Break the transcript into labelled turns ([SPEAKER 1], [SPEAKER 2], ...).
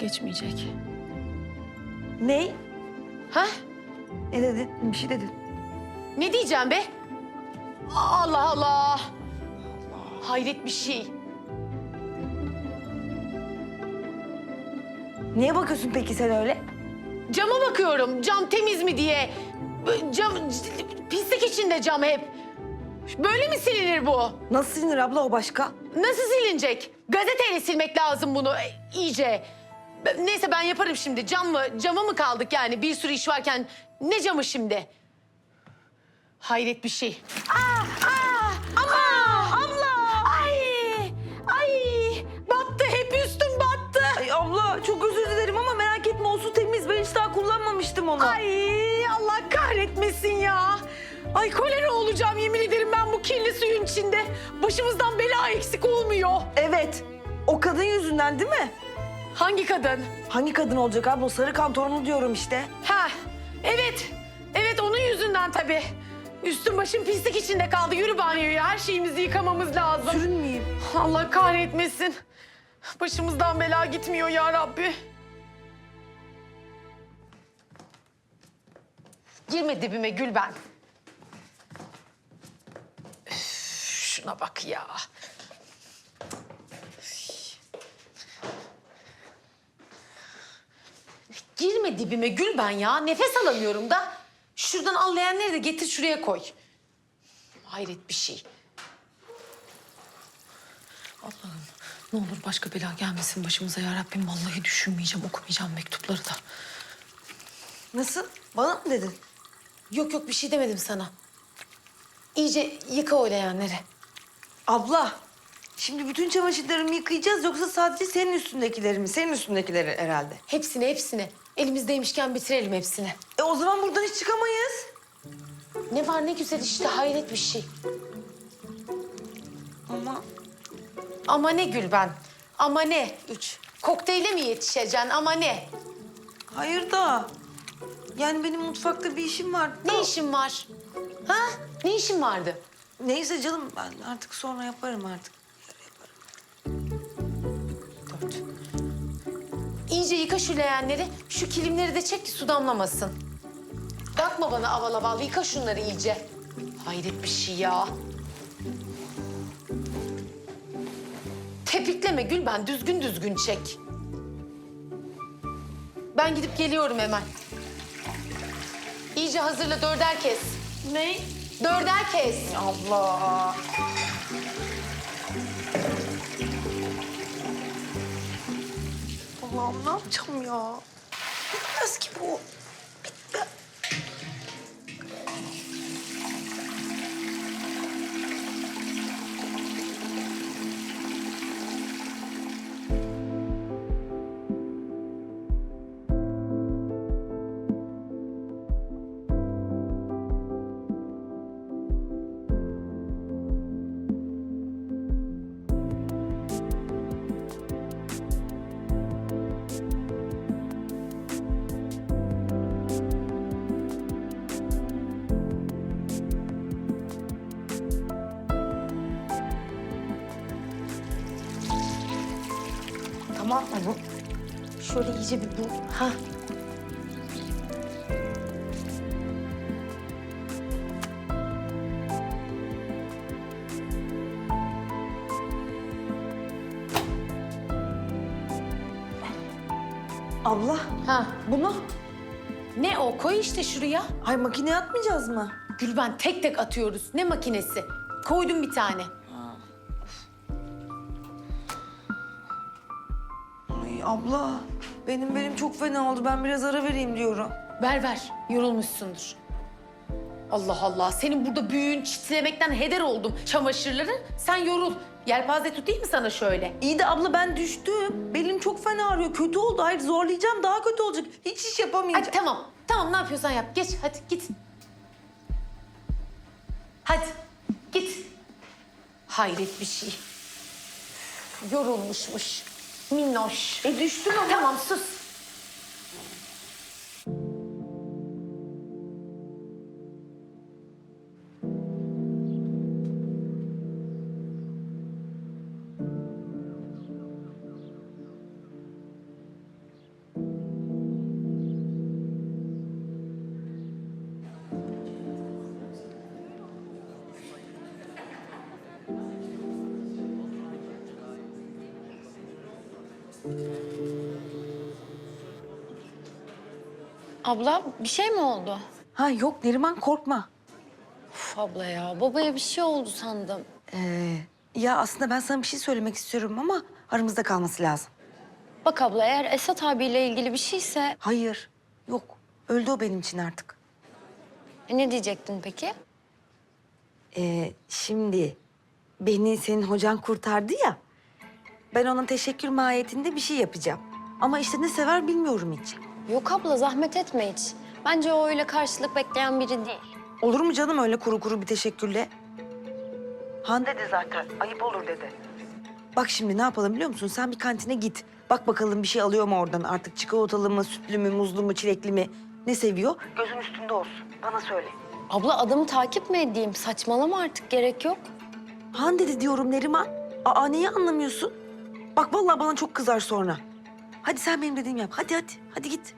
[SPEAKER 1] Geçmeyecek.
[SPEAKER 2] Ne?
[SPEAKER 1] Ha?
[SPEAKER 2] Ne dedin? Bir şey dedin.
[SPEAKER 1] Ne diyeceğim be? Allah Allah. Hayret bir şey.
[SPEAKER 2] Niye bakıyorsun peki sen öyle?
[SPEAKER 1] Cama bakıyorum. Cam temiz mi diye. Cam pislik içinde cam hep. Böyle mi silinir bu?
[SPEAKER 2] Nasıl sinir abla o başka?
[SPEAKER 1] Nasıl silinecek? Gazeteyle silmek lazım bunu iyice. Neyse ben yaparım şimdi. Cam mı, cama mı kaldık yani? Bir sürü iş varken ne camı şimdi? Hayret bir şey. Aa, aa, ama abla. Ay, ay. Battı hep üstüm battı.
[SPEAKER 2] Ay abla çok özür dilerim ama merak etme o su temiz. Ben hiç daha kullanmamıştım onu.
[SPEAKER 1] Ay Allah kahretmesin ya. Ay kolera olacağım yemin ederim ben bu kirli suyun içinde. Başımızdan bela eksik olmuyor.
[SPEAKER 2] Evet. O kadın yüzünden değil mi?
[SPEAKER 1] Hangi kadın?
[SPEAKER 2] Hangi kadın olacak abla? O sarı kantorunu diyorum işte.
[SPEAKER 1] Ha, evet. Evet onun yüzünden tabii. Üstüm başım pislik içinde kaldı. Yürü banyoya. Her şeyimizi yıkamamız lazım.
[SPEAKER 2] Sürünmeyeyim.
[SPEAKER 1] Allah kahretmesin. Başımızdan bela gitmiyor ya Rabbi. Girme dibime Gülben. Üf, şuna bak ya. Girme dibime Gülben ya. Nefes alamıyorum da. Şuradan al leğenleri de getir şuraya koy. Hayret bir şey. Allah'ım ne olur başka bela gelmesin başımıza ya Rabbim. Vallahi düşünmeyeceğim, okumayacağım mektupları da.
[SPEAKER 2] Nasıl? Bana mı dedin?
[SPEAKER 1] Yok yok bir şey demedim sana. İyice yıka o leğenleri.
[SPEAKER 2] Abla. Şimdi bütün çamaşırlarımı yıkayacağız yoksa sadece senin üstündekileri mi? Senin üstündekileri herhalde.
[SPEAKER 1] Hepsini hepsini. Elimizdeymişken bitirelim hepsini.
[SPEAKER 2] E o zaman buradan hiç çıkamayız.
[SPEAKER 1] Ne var ne güzel işte hayret bir şey.
[SPEAKER 2] Ama
[SPEAKER 1] Ama ne Gülben? Ama ne? Üç. Kokteyle mi yetişeceksin? Ama ne?
[SPEAKER 2] hayır da. Yani benim mutfakta bir işim var.
[SPEAKER 1] Ne işin var? Ha? Ne işin vardı?
[SPEAKER 2] Neyse canım ben artık sonra yaparım artık.
[SPEAKER 1] İyice yıka şu leğenleri. Şu kilimleri de çek ki su damlamasın. Bakma bana aval aval. Yıka şunları iyice. Hayret bir şey ya. Tepikleme Gülben. Düzgün düzgün çek. Ben gidip geliyorum hemen. İyice hazırla dörder kes.
[SPEAKER 2] Ne?
[SPEAKER 1] Dörder kes.
[SPEAKER 2] Allah. Allah'ım ne yapacağım ya? Bitmez ki bu. Tamam mı?
[SPEAKER 1] Şöyle iyice bir bul. Ha.
[SPEAKER 2] Abla
[SPEAKER 1] Ha.
[SPEAKER 2] bunu
[SPEAKER 1] Ne o? Koy işte şuraya.
[SPEAKER 2] ay makineye atmayacağız mı?
[SPEAKER 1] Gülben tek tek atıyoruz. Ne makinesi? Koydum bir tane.
[SPEAKER 2] Abla benim belim çok fena oldu. Ben biraz ara vereyim diyorum.
[SPEAKER 1] Ver ver. Yorulmuşsundur. Allah Allah. Senin burada büyüğün çitlemekten heder oldum. Çamaşırları sen yorul. Yelpaze tutayım mı sana şöyle?
[SPEAKER 2] İyi de abla ben düştüm. Belim çok fena ağrıyor. Kötü oldu. Hayır zorlayacağım daha kötü olacak. Hiç iş yapamayacağım.
[SPEAKER 1] Hadi tamam. Tamam ne yapıyorsan yap. Geç hadi git. Hadi git. Hayret bir şey. Yorulmuşmuş. Minnoş.
[SPEAKER 2] E düştüm ama.
[SPEAKER 1] Tamam sus.
[SPEAKER 3] Abla bir şey mi oldu?
[SPEAKER 2] Ha yok Neriman korkma.
[SPEAKER 3] Uf abla ya babaya bir şey oldu sandım.
[SPEAKER 2] Ee, ya aslında ben sana bir şey söylemek istiyorum ama aramızda kalması lazım.
[SPEAKER 3] Bak abla eğer Esat abiyle ilgili bir şeyse
[SPEAKER 2] Hayır, yok. Öldü o benim için artık.
[SPEAKER 3] e, ne diyecektin peki?
[SPEAKER 2] Ee, şimdi beni senin hocan kurtardı ya. Ben ona teşekkür mahiyetinde bir şey yapacağım. Ama işte ne sever bilmiyorum hiç.
[SPEAKER 3] Yok abla zahmet etme hiç. Bence o öyle karşılık bekleyen biri değil.
[SPEAKER 2] Olur mu canım öyle kuru kuru bir teşekkürle? Han dedi zaten. Ayıp olur dedi. Bak şimdi ne yapalım biliyor musun? Sen bir kantine git. Bak bakalım bir şey alıyor mu oradan? Artık çikolatalı mı, sütlü mü, muzlu mu, çilekli mi? Ne seviyor? Gözün üstünde olsun. Bana söyle.
[SPEAKER 3] Abla adamı takip mi edeyim? Saçmalama artık gerek yok.
[SPEAKER 2] Han dedi diyorum Neriman. Aa neyi anlamıyorsun? Bak vallahi bana çok kızar sonra. Hadi sen benim dediğimi yap. Hadi hadi. Hadi git.